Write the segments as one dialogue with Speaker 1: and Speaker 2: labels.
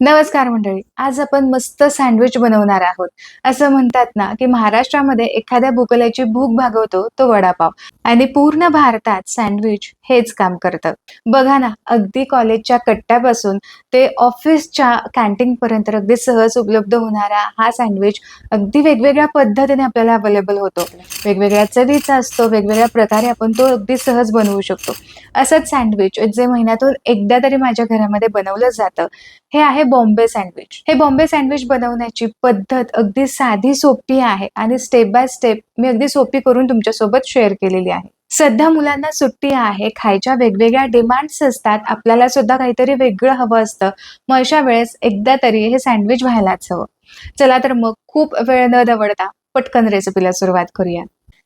Speaker 1: नमस्कार मंडळी आज आपण मस्त सँडविच बनवणार आहोत. असं म्हणतात ना की महाराष्ट्रामध्ये एखाद्या भूकल्याची भूक भागवतो तो वडापाव. आणि पूर्ण भारतात सँडविच हेच काम करतं. बघा ना अगदी कॉलेजच्या कट्ट्यापासून ते ऑफिसच्या कॅन्टीन पर्यंत अगदी सहज उपलब्ध होणारा हा सँडविच अगदी वेगवेगळ्या पद्धतीने आपल्याला अवेलेबल होतो. वेगवेगळ्या चवीचा असतो वेगवेगळ्या प्रकारे आपण तो अगदी सहज बनवू शकतो. असंच सँडविच जे महिन्यातून एकदा तरी माझ्या घरामध्ये बनवलं जातं. हे आहे बॉम्बे सँडविच. हे बॉम्बे सँडविच बनवण्याची पद्धत अगदी साधी सोपी आहे आणि स्टेप बाय स्टेप मी अगदी सोपी करून तुमच्यासोबत शेअर केलेली आहे. सध्या मुलांना सुट्टी आहे खायच्या वेगवेगळ्या डिमांड्स असतात आपल्याला सुद्धा काहीतरी वेगळं हवं असतं. मग अशा वेळेस एकदा तरी हे सँडविच व्हायलाच हवं. चला तर मग खूप वेळ न दवडता पटकन रेसिपीला सुरुवात करूया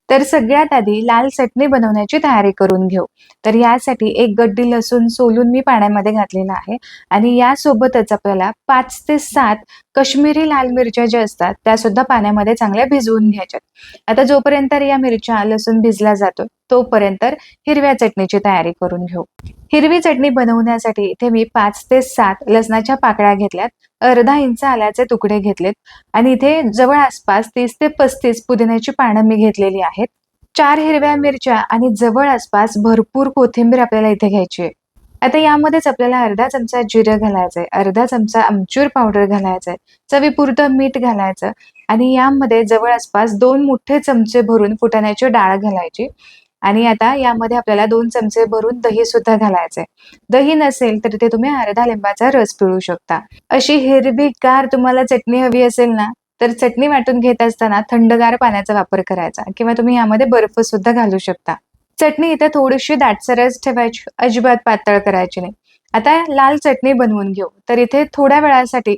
Speaker 1: तर सगळ्यात आधी लाल चटणी बनवण्याची तयारी करून घेऊ. तर यासाठी एक गड्डी लसूण सोलून मी पाण्यामध्ये घातलेला आहे. आणि यासोबतच आपल्याला पाच ते सात कश्मीरी लाल मिरच्या ज्या असतात त्या सुद्धा पाण्यामध्ये चांगल्या भिजवून घ्यायच्यात. आता जोपर्यंत या मिरच्या लसूण भिजला जातो तोपर्यंत हिरव्या चटणीची तयारी करून घेऊ. हिरवी चटणी बनवण्यासाठी इथे मी पाच ते सात लसणाच्या पाकळ्या घेतल्यात अर्धा इंच आल्याचे तुकडे घेतलेत आणि इथे जवळ आसपास तीस ते पस्तीस पुदिन्याची पानं मी घेतलेली आहेत. चार हिरव्या मिरच्या आणि जवळ आसपास भरपूर कोथिंबीर आपल्याला इथे घ्यायची आहे. आता यामध्येच आपल्याला अर्धा चमचा जिरं घालायचंय अर्धा चमचा आमचूर पावडर घालायचंय चवीपुरतं मीठ घालायचं आणि यामध्ये जवळ आसपास दोन मोठे चमचे भरून फुटाण्याची डाळ घालायची. आणि आता यामध्ये आपल्याला दोन चमचे भरून दही सुद्धा घालायचंय. दही नसेल तर ते तुम्ही अर्धा लिंबाचा रस पिळू शकता. अशी हिरवीगार तुम्हाला चटणी हवी असेल ना तर चटणी वाटून घेत असताना थंडगार पाण्याचा वापर करायचा किंवा तुम्ही यामध्ये बर्फ सुद्धा घालू शकता. चटणी इथे थोडीशी दाटसरच ठेवायची अजिबात पातळ करायची नाही. आता लाल चटणी बनवून घेऊ. तर इथे थोड्या वेळासाठी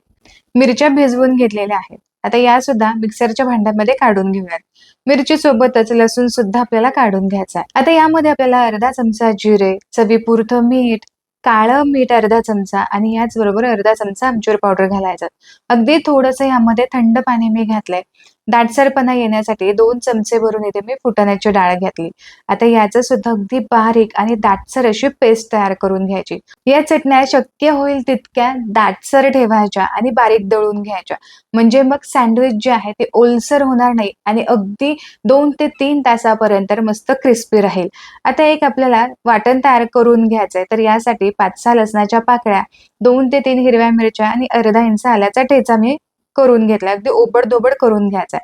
Speaker 1: मिरच्या भिजवून घेतलेल्या आहेत. आता या सुद्धा मिक्सरच्या भांड्यामध्ये काढून घेऊयात. मिरची सोबतच लसूण सुद्धा आपल्याला काढून घ्यायचा आहे. आता यामध्ये आपल्याला अर्धा चमचा जिरे चवीपुरतं मीठ काळं मीठ अर्धा चमचा आणि याचबरोबर अर्धा चमचा आमचूर पावडर घालायचा. अगदी थोडस यामध्ये थंड पाणी मी घातलंय. दाटसरपणा येण्यासाठी दोन चमचे भरून इथे मी फुटाण्याची डाळ घेतली. आता याचं सुद्धा अगदी बारीक आणि दाटसर अशी पेस्ट तयार करून घ्यायची. या चटण्या शक्य होईल तितक्या दाटसर ठेवायच्या आणि बारीक दळून घ्यायच्या. म्हणजे मग सँडविच जे आहे ते ओलसर होणार नाही आणि अगदी दोन ते तीन तासापर्यंत मस्त क्रिस्पी राहील. आता एक आपल्याला वाटण तयार करून घ्यायचंय तर यासाठी पाच सहा लसणाच्या पाकळ्या दोन ते तीन हिरव्या मिरच्या आणि अर्धा इंच आल्याचा ठेचा मी करून घेतला. अगदी ओबडदोबड करून घ्यायचा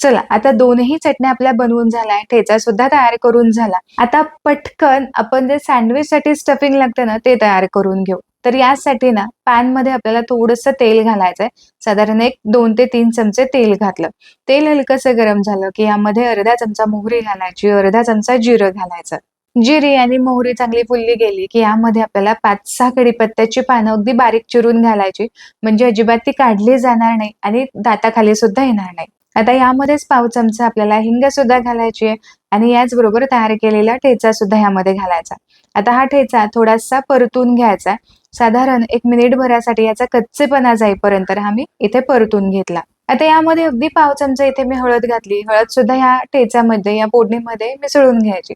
Speaker 1: चला आता दोनही चटण्या आपल्या बनवून झाल्या. ठेचा सुद्धा तयार करून झाला. आता पटकन आपण जे सँडविच साठी स्टफिंग लागतं ना ते तयार करून घेऊ. तर यासाठी ना पॅनमध्ये आपल्याला थोडंसं तेल घालायचंय साधारण एक दोन ते तीन चमचे तेल घातलं. तेल हलकंसं गरम झालं की यामध्ये अर्धा चमचा मोहरी घालायची अर्धा चमचा जिरं घालायचं. जिरी आणि मोहरी चांगली फुलली गेली की यामध्ये आपल्याला पाच सहा कडीपत्त्याची पानं अगदी बारीक चिरून घालायची. म्हणजे अजिबात ती काढली जाणार नाही आणि दाताखाली सुद्धा येणार नाही. आता यामध्येच पाव चमचा आपल्याला हिंग सुद्धा घालायची आहे आणि याचबरोबर तयार केलेला ठेचा सुद्धा यामध्ये घालायचा. आता हा ठेचा थोडासा परतून घ्यायचा. साधारण एक मिनिट भरासाठी याचा कच्चेपणा जाईपर्यंत हा मी इथे परतून घेतला. आता यामध्ये अगदी पाव चमचा इथे मी हळद घातली. हळद सुद्धा या ठेचामध्ये या फोडणीमध्ये मिसळून घ्यायची.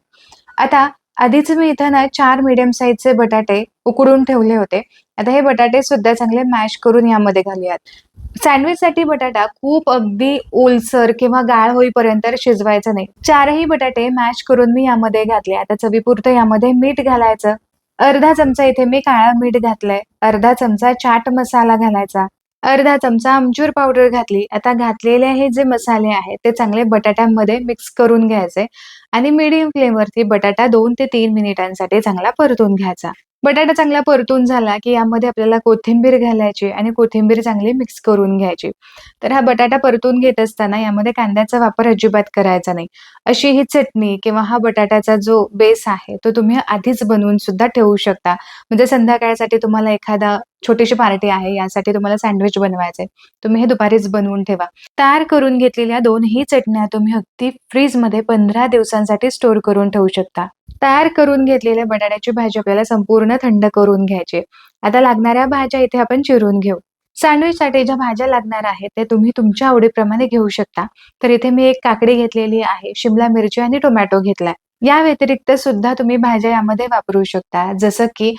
Speaker 1: आता आधीच मी इथं ना चार मीडियम साईजचे बटाटे उकडून ठेवले होते. आता हे बटाटे सुद्धा चांगले मॅश करून यामध्ये घालूयात. सँडविच साठी बटाटा खूप अगदी ओलसर किंवा गाळ होईपर्यंत शिजवायचं नाही. चारही बटाटे मॅश करून मी यामध्ये घातले. आता चवीपुरतं यामध्ये मीठ घालायचं. अर्धा चमचा इथे मी काळा मीठ घातलंय. अर्धा चमचा चाट मसाला घालायचा. अर्धा चमचा आमचूर पावडर घातली. आता घातलेले हे जे मसाले आहेत ते चांगले बटाट्यांमध्ये मिक्स करून घ्यायचे आणि मिडियम फ्लेमवरती बटाटा दोन ते तीन मिनिटांसाठी चांगला परतून घ्यायचा. बटाटा चांगला परतून झाला की यामध्ये आपल्याला कोथिंबीर घालायची आणि कोथिंबीर चांगली मिक्स करून घ्यायची. तर हा बटाटा परतून घेत असताना यामध्ये कांद्याचा वापर अजिबात करायचा नाही. अशी ही चटणी किंवा हा बटाट्याचा जो बेस आहे तो तुम्ही आधीच बनवून सुद्धा ठेवू शकता. म्हणजे संध्याकाळसाठी तुम्हाला एखादा छोटीशी पार्टी आहे यासाठी तुम्हाला सँडविच बनवायचे तुम्ही हे दुपारीच बनवून ठेवा. तयार करून घेतलेल्या दोनही चटण्या तुम्ही अगदी फ्रीजमध्ये पंधरा दिवसांसाठी स्टोर करून ठेवू शकता. तयार करून घेतलेल्या बटाट्याची भाजी आपल्याला संपूर्ण थंड करून घ्यायची आता लागणाऱ्या भाज्या इथे आपण चिरून घेऊ. सँडविचसाठी ज्या भाज्या लागणार आहेत ते तुम्ही तुमच्या आवडीप्रमाणे घेऊ शकता. तर इथे मी एक काकडी घेतलेली आहे शिमला मिरची आणि टोमॅटो घेतलाय. या व्यतिरिक्त सुद्धा तुम्ही भाज्या यामध्ये वापरू शकता. जसं की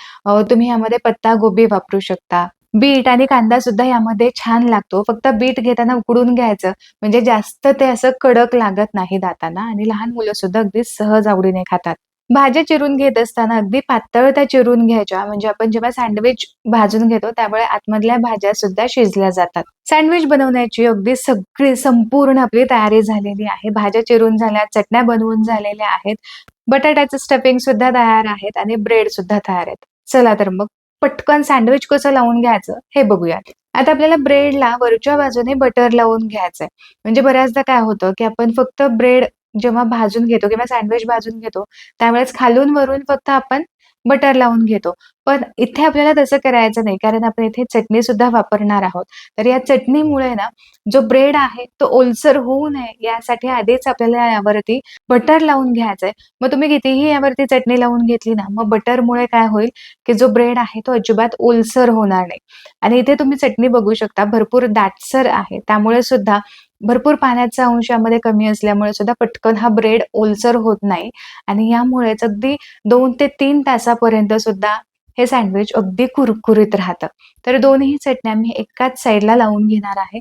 Speaker 1: तुम्ही यामध्ये पत्ता गोबी वापरू शकता. बीट आणि कांदा सुद्धा यामध्ये छान लागतो. फक्त बीट घेताना उकडून घ्यायचं. म्हणजे जास्त ते असं कडक लागत नाही दाताना आणि लहान मुलं सुद्धा अगदी सहज आवडीने खातात. भाज्या चिरून घेत असताना अगदी पातळ त्या चिरून घ्यायच्या. म्हणजे आपण जेव्हा सँडविच भाजून घेतो त्यामुळे आतमधल्या भाज्या सुद्धा शिजल्या जातात. सँडविच बनवण्याची अगदी सगळी संपूर्ण आपली तयारी झालेली आहे. भाज्या चिरून झाल्या चटण्या बनवून झालेल्या आहेत. बटाट्याचं स्टफिंग सुद्धा तयार आहेत आणि ब्रेड सुद्धा तयार आहेत. चला तर मग पटकन सँडविच कसं लावून घ्यायचं हे बघूयात. आता आपल्याला ब्रेडला वरच्या बाजूने बटर लावून घ्यायचंय. म्हणजे बऱ्याचदा काय होतं की आपण फक्त ब्रेड जेव्हा भाजून घेतो किंवा सँडविच भाजून घेतो त्यावेळेस खालून वरून फक्त आपण बटर लावून घेतो. पण इथे आपल्याला तसं करायचं नाही कारण आपण इथे चटणी सुद्धा वापरणार आहोत. तर या चटणीमुळे ना जो ब्रेड आहे तो ओलसर होऊ नये यासाठी आधीच आपल्याला यावरती बटर लावून घ्यायचंय. मग तुम्ही कितीही यावरती चटणी लावून घेतली ना मग बटरमुळे काय होईल की जो ब्रेड आहे तो अजिबात ओलसर होणार नाही. आणि इथे तुम्ही चटणी बघू शकता भरपूर दाटसर आहे. त्यामुळे सुद्धा भरपूर पाण्याचा अंश यामध्ये कमी असल्यामुळे सुद्धा पटकन हा ब्रेड ओलसर होत नाही. आणि यामुळेच अगदी दोन ते तीन तासापर्यंत सुद्धा हे सँडविच अगदी कुरकुरीत राहतं. तर दोन्ही चटण्या मी एकाच साईडला लावून घेणार आहे.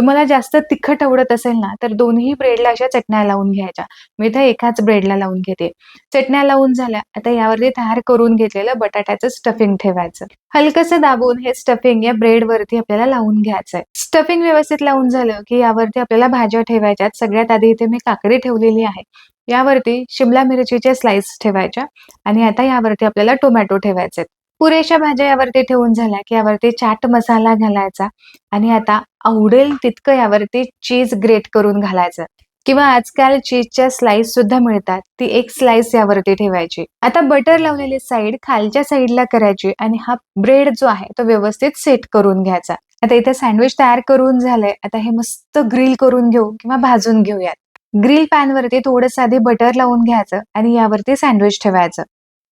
Speaker 1: तुम्हाला जास्त तिखट आवडत असेल ना तर दोन्ही ब्रेडला अशा चटण्या लावून घ्यायच्या. मी इथे एकाच ब्रेडला लावून घेते. चटण्या लावून झाल्या आता यावरती तयार करून घेतलेलं बटाट्याचं स्टफिंग ठेवायचं. हलकसं दाबून हे स्टफिंग या ब्रेड वरती आपल्याला लावून घ्यायचंय. स्टफिंग व्यवस्थित लावून झालं की यावरती आपल्याला भाज्या ठेवायच्यात. सगळ्यात आधी इथे मी काकडी ठेवलेली आहे. यावरती शिमला मिरचीचे स्लाइस ठेवायच्या आणि आता यावरती आपल्याला टोमॅटो ठेवायचे पुरेशा भाज्या यावरती ठेवून झाल्या की यावरती चाट मसाला घालायचा आणि आता आवडेल तितकं यावरती चीज ग्रेट करून घालायचं. किंवा आजकाल चीजच्या स्लाइस सुद्धा मिळतात. ती एक स्लाइस यावरती ठेवायची. आता बटर लावलेली साईड खालच्या साईडला करायची आणि हा ब्रेड जो आहे तो व्यवस्थित सेट करून घ्यायचा. आता इथे सँडविच तयार करून झालंय. आता हे मस्त ग्रिल करून घेऊ किंवा भाजून घेऊयात. ग्रिल पॅन वरती थोडस आधी बटर लावून घ्यायचं आणि यावरती सँडविच ठेवायचं.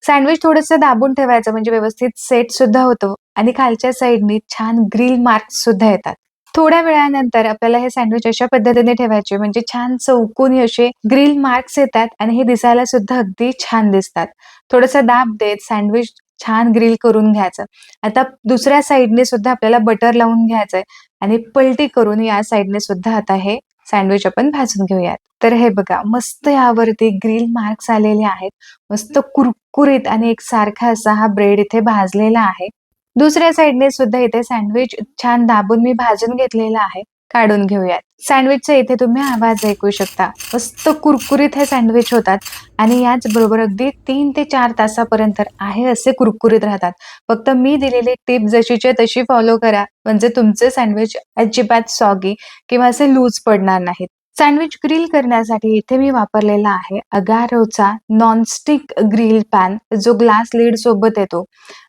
Speaker 1: सँडविच थोडस दाबून ठेवायचं म्हणजे व्यवस्थित सेट सुद्धा होतो. आणि खालच्या साईडनी छान ग्रिल मार्क्स सुद्धा येतात. थोड्या वेळानंतर आपल्याला हे सँडविच अशा पद्धतीने ठेवायचे म्हणजे छान चौकोनी असे ग्रिल मार्क्स येतात आणि हे दिसायला सुद्धा अगदी छान दिसतात. थोडंसं दाब देत सँडविच छान ग्रिल करून घ्यायचं. आता दुसऱ्या साईडने सुद्धा आपल्याला बटर लावून घ्यायचंय आणि पलटी करून या साईडने सुद्धा आता हे सँडविच आपण भाजून घेऊयात. तर हे बघा मस्त यावरती ग्रिल मार्क्स आलेले आहेत. मस्त कुरकुरीत आणि एक सारखा असा हा ब्रेड इथे भाजलेला आहे. दुसऱ्या साईडने सुद्धा इथे सँडविच छान दाबून मी भाजून घेतलेला आहे. काढून घेऊयात. सँडविचचा इथे तुम्ही आवाज ऐकू शकता. मस्त कुरकुरीत हे सँडविच होतात. आणि याच बरोबर अगदी तीन ते चार तासापर्यंत आहे असे कुरकुरीत राहतात. फक्त मी दिलेली टिप जशीच्या तशी फॉलो करा. म्हणजे तुमचे सँडविच अजिबात सॉगी किंवा असे लूज पडणार नाहीत. सँडविच ग्रिल करण्यासाठी इथे मी वापरलेला आहे अगारोचा नॉनस्टिक ग्रिल पॅन जो ग्लास लीड सोबत येतो.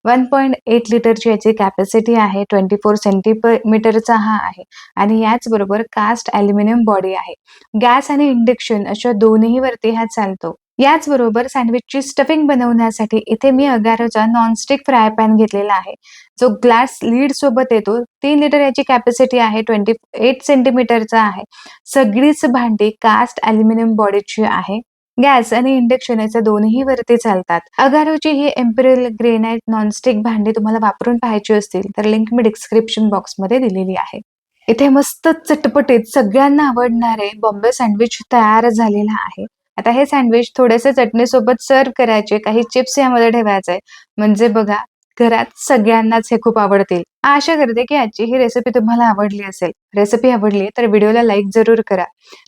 Speaker 1: वन पॉईंट एट लिटरची याची कॅपॅसिटी आहे. ट्वेंटी फोर सेंटीमीटरचा हा आहे. आणि याचबरोबर कास्ट ॲल्युमिनियम बॉडी आहे. गॅस आणि इंडक्शन अशा दोन्ही वरती हा चालतो. याचबरोबर सँडविचची स्टफिंग बनवण्यासाठी इथे मी अगारोचा नॉनस्टिक फ्राय पॅन घेतलेला आहे. जो ग्लास लीड सोबत येतो तीन लिटर याची कॅपॅसिटी आहे ट्वेंटी एट सेंटीमीटरचा आहे. सगळीच भांडी कास्ट अल्युमिनियम बॉडीची आहे. गॅस आणि इंडक्शन याच्या दोन्ही वरती चालतात. अगारोची ही एम्पिरियल ग्रेनाइट नॉनस्टिक भांडी तुम्हाला वापरून पाहायची असतील तर लिंक मी डिस्क्रिप्शन बॉक्समध्ये दिलेली आहे. इथे मस्त चटपटीत सगळ्यांना आवडणारे बॉम्बे सँडविच तयार झालेला आहे. आता हे सँडविच थोडेसे चटणीसोबत सर्व करायचे. काही चिप्स यामध्ये ठेवायचे. म्हणजे बघा घरात सगळ्यांनाच हे खूप आवडतील. आशा करते की आजची ही रेसिपी तुम्हाला आवडली असेल. रेसिपी आवडली तर व्हिडिओला लाईक जरूर करा.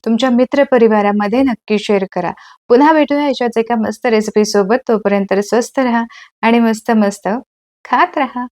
Speaker 1: तुमच्या मित्र परिवारामध्ये नक्की शेअर करा. पुन्हा भेटूया अशाच एका मस्त रेसिपी सोबत. तोपर्यंत स्वस्त राहा आणि मस्त मस्त खात राहा.